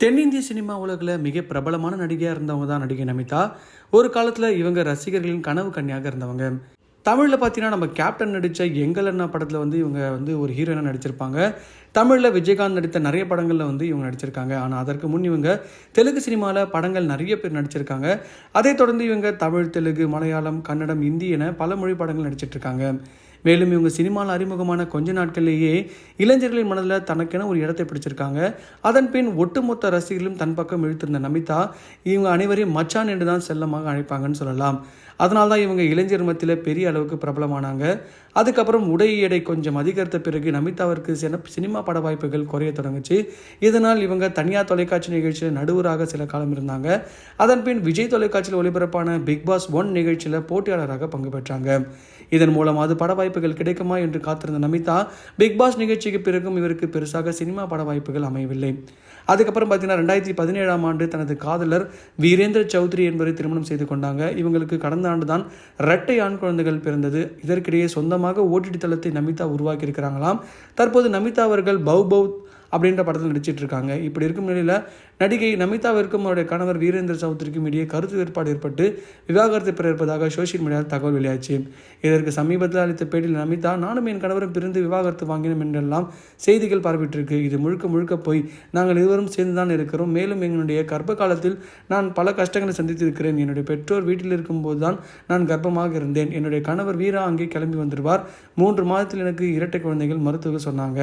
தென்னிந்திய சினிமா உலகில் மிக பிரபலமான நடிகையாக இருந்தவங்க தான் நடிகை நமிதா. ஒரு காலத்தில் இவங்க ரசிகர்களின் கனவு கன்னியாக இருந்தவங்க. தமிழில் பார்த்தீங்கன்னா நம்ம கேப்டன் நடித்த எங்கள் அண்ணா படத்தில் வந்து இவங்க வந்து ஒரு ஹீரோயினாக நடிச்சிருப்பாங்க. தமிழில் விஜயகாந்த் நடித்த நிறைய படங்களில் வந்து இவங்க நடிச்சிருக்காங்க. ஆனால் அதற்கு முன் இவங்க தெலுங்கு சினிமாவில் படங்கள் நிறைய பேர் நடிச்சிருக்காங்க. அதைத் தொடர்ந்து இவங்க தமிழ் தெலுங்கு மலையாளம் கன்னடம் இந்தி என பல மொழி படங்கள் நடிச்சிட்ருக்காங்க இருக்காங்க. மேலும் இவங்க சினிமாவில் அறிமுகமான கொஞ்ச நாட்களிலேயே இளைஞர்களின் மனதில் தனக்கென ஒரு இடத்தை பிடிச்சிருக்காங்க. அதன் பின் ஒட்டுமொத்த ரசிகர்களும் தன் பக்கம் இழுத்திருந்த நமிதா இவங்க அனைவரையும் மச்சான் என்று தான் செல்லமாக அழைப்பாங்கன்னு சொல்லலாம். அதனால தான் இவங்க இளைஞர் மத்தியில் பெரிய அளவுக்கு பிரபலமானாங்க. அதுக்கப்புறம் உடை எடை கொஞ்சம் அதிகரித்த பிறகு நமிதாவிற்கு சினிமா பட வாய்ப்புகள் குறைய தொடங்குச்சு. இதனால் இவங்க தனியார் தொலைக்காட்சி நிகழ்ச்சியில் நடுவராக சில காலம் இருந்தாங்க. அதன் பின் விஜய் தொலைக்காட்சியில் ஒளிபரப்பான பிக் பாஸ் ஒன் நிகழ்ச்சியில் போட்டியாளராக பங்கு பெற்றாங்க. இதன் மூலமாவது பட வாய்ப்புகள் கிடைக்குமா என்று காத்திருந்த நமிதா பிக் பாஸ் நிகழ்ச்சிக்கு பிறகும் இவருக்கு பெருசாக சினிமா பட வாய்ப்புகள் அமையவில்லை. அதுக்கப்புறம் பார்த்தீங்கன்னா ரெண்டாயிரத்தி பதினேழாம் ஆண்டு தனது காதலர் வீரேந்திர சௌத்ரி என்பவரை திருமணம் செய்து கொண்டாங்க. இவங்களுக்கு கடந்த ஆண்டு தான் இரட்டை ஆண் குழந்தைகள் பிறந்தது. இதற்கிடையே சொந்தமாக ஓடிடி தளத்தை நமிதா உருவாக்கியிருக்கிறாங்களாம். தற்போது நமிதா அவர்கள் பௌ பௌ அப்படின்ற படத்தில் நடிச்சிட்டு இருக்காங்க. இப்படி இருக்கும் நிலையில் நடிகை நமிதாவிற்கும் அவருடைய கணவர் வீரேந்திர சௌத்ரிக்கும் இடையே கருத்து வேறுபாடு ஏற்பட்டு விவாகரத்து பெற இருப்பதாக சோஷியல் மீடியாவில் தகவல் வெளியாச்சு. இதற்கு சமீபத்தில் அளித்த பேட்டியில் நமிதா நானும் என் கணவரும் பிரிந்து விவாகரத்து வாங்கினோம் என்றெல்லாம் செய்திகள் பரவிட்டிருக்கு. இது முழுக்க முழுக்க போய் நாங்கள் இருவரும் சேர்ந்து தான் இருக்கிறோம். மேலும் எங்களுடைய கர்ப்ப காலத்தில் நான் பல கஷ்டங்களை சந்தித்திருக்கிறேன். என்னுடைய பெற்றோர் வீட்டில் இருக்கும்போது தான் நான் கர்ப்பமாக இருந்தேன். என்னுடைய கணவர் வீரா அங்கே கிளம்பி வந்துடுவார். மூன்று மாதத்தில் எனக்கு இரட்டை குழந்தைகள் மருத்துவர்கள் சொன்னாங்க.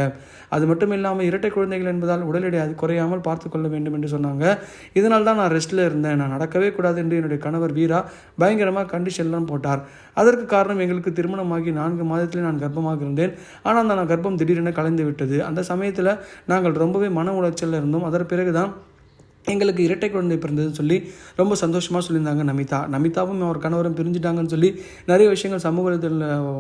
அது மட்டும் இல்லாமல் இரட்டை குழந்தைகள் என்பதால் உடல் எடை அது குறையாமல் பார்த்து கொள்ள வேண்டும் என்று சொன்னாங்க. இதனால் தான் நான் ரெஸ்ட்டில் இருந்தேன். நான் நடக்கவே கூடாது என்று என்னுடைய கணவர் வீரா பயங்கரமாக கண்டிஷன்லாம் போட்டார். அதற்கு காரணம் எங்களுக்கு திருமணமாகி நான்கு மாதத்தில் நான் கர்ப்பமாக இருந்தேன். ஆனால் அந்த நான் கர்ப்பம் திடீரென கலைந்து விட்டது. அந்த சமயத்தில் நாங்கள் ரொம்பவே மன உளைச்சலில் இருந்தோம். அதற்கு பிறகு தான் எங்களுக்கு இரட்டை குழந்தை பிறந்ததுன்னு சொல்லி ரொம்ப சந்தோஷமாக சொல்லியிருந்தாங்க நமிதா. நமிதாவும் அவர் கணவரும் பிரிஞ்சுட்டாங்கன்னு சொல்லி நிறைய விஷயங்கள் சமூகத்தில்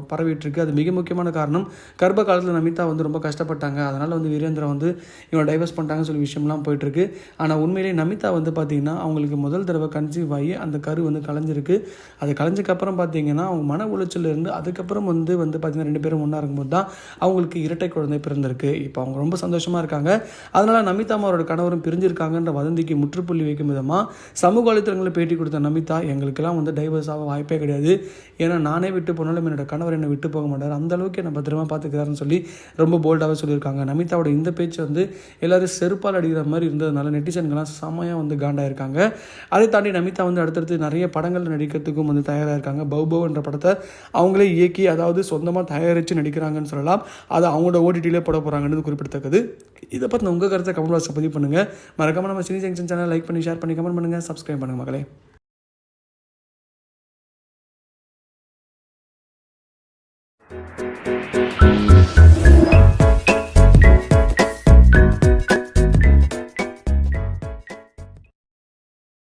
பரவிட்டுருக்கு. அது மிக முக்கியமான காரணம். கர்ப்ப காலத்தில் நமிதா வந்து ரொம்ப கஷ்டப்பட்டாங்க. அதனால் வந்து வீரேந்திரா வந்து இவங்க டைவர்ஸ் பண்ணிட்டாங்கன்னு சொல்லி விஷயம்லாம் போயிட்டுருக்கு. ஆனால் உண்மையிலேயே நமிதா வந்து பார்த்திங்கன்னா அவங்களுக்கு முதல் தடவை கன்சீவ் ஆகி அந்த கரு வந்து கலைஞ்சிருக்கு. அது கலைஞ்சக்கப்புறம் பார்த்திங்கன்னா அவங்க மன உளைச்சலேருந்து அதுக்கப்புறம் வந்து வந்து பார்த்திங்கன்னா ரெண்டு பேரும் ஒன்றா இருக்கும்போது தான் அவங்களுக்கு இரட்டை குழந்தை பிறந்திருக்கு. இப்போ அவங்க ரொம்ப சந்தோஷமாக இருக்காங்க. அதனால் நமிதா அவரோட கணவரும் பிரிஞ்சிருக்காங்கன்ற வதந்திக்கு முற்றுப்புள்ளி வைக்கும் விதமாக சமூக வலைத்தளங்களில் பேட்டி கொடுத்த நமிதா எங்களுக்கெல்லாம் வந்து டைவர்ஸ் ஆக வாய்ப்பே கிடையாது. ஏன்னா நானே விட்டு போனாலும் என்னோட கணவர் என்னை விட்டு போக மாட்டார். அந்த அளவுக்கு என்னை பத்திரமா பார்த்துக்கிறாருன்னு சொல்லி ரொம்ப போல்டாகவே சொல்லியிருக்காங்க. நமிதாவோட இந்த பேச்சு வந்து எல்லாரும் செருப்பால் அடிக்கிற மாதிரி இருந்ததுனால நெட்டிசன்கள்லாம் செம்மையாக வந்து காண்டாயிருக்காங்க. அதை தாண்டி நமிதா வந்து அடுத்தடுத்து நிறைய படங்கள் நடிக்கிறதுக்கும் வந்து தயாராக இருக்காங்க பௌபவ் என்ற படத்தை அவங்களே இயக்கி அதாவது சொந்தமாக தயாரித்து நடிக்கிறாங்கன்னு சொல்லலாம். அதை அவங்களோட ஓடிடியிலே போட போகிறாங்கன்றது குறிப்பிடத்தக்கது. இதை பற்றி உங்கள் கருத்தை கமெண்ட் பாக்ஸில் பதிவு பண்ணுங்கள் மறக்காம நம்ம சினி ஜங்ஷன் சேனல் லைக் பண்ணி ஷேர் பண்ணி கமெண்ட் பண்ணுங்கள் சப்ஸ்கிரைப் பண்ணுங்கள் மகளே